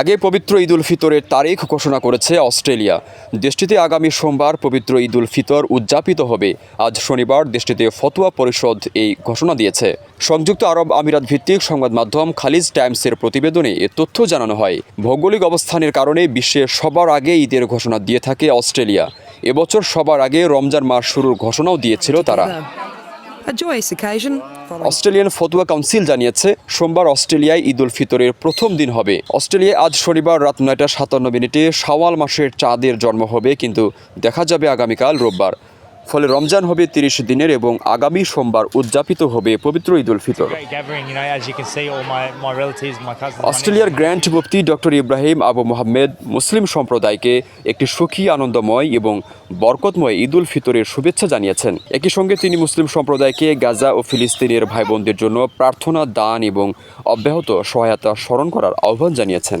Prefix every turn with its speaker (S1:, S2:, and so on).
S1: আগে পবিত্র ঈদ উল ফিতরের তারিখ ঘোষণা করেছে অস্ট্রেলিয়া। দেশটিতে আগামী সোমবার পবিত্র ঈদ উল ফিতর উদযাপিত হবে। আজ শনিবার দেশটিতে ফতোয়া পরিষদ এই ঘোষণা দিয়েছে। সংযুক্ত আরব আমিরাত ভিত্তিক সংবাদ মাধ্যম খালিজ টাইমসের প্রতিবেদনে এ তথ্য জানানো হয়। ভৌগোলিক অবস্থানের কারণে বিশ্বের সবার আগে ঈদের ঘোষণা দিয়ে থাকে অস্ট্রেলিয়া। এবছর সবার আগে রমজান মাস শুরুর ঘোষণাও দিয়েছিল তারা।
S2: A joyous
S1: অস্ট্রেলিয়ান ফতুয়া কাউন্সিল জানিয়েছে, সোমবার অস্ট্রেলিয়ায় ঈদ উল ফিতরের প্রথম দিন হবে। অস্ট্রেলিয়ায় আজ শনিবার রাত নয়টা সাতান্ন মিনিটে শাওয়াল মাসের চাঁদের জন্ম হবে, কিন্তু দেখা যাবে আগামীকাল রোববার। ফলে রমজান হবে তিরিশ দিনের এবং আগামী সোমবার উদযাপিত হবে পবিত্র ঈদ উল ফিতর। অস্ট্রেলিয়ার গ্র্যান্ড মুফতি ডক্টর ইব্রাহিম আবু মোহাম্মেদ মুসলিম সম্প্রদায়কে একটি সুখী আনন্দময় এবং বরকতময় ঈদ উল ফিতরের শুভেচ্ছা জানিয়েছেন। একই সঙ্গে তিনি মুসলিম সম্প্রদায়কে গাজা ও ফিলিস্তিনের ভাই বোনদের জন্য প্রার্থনা দান এবং অব্যাহত সহায়তা স্মরণ করার আহ্বান জানিয়েছেন।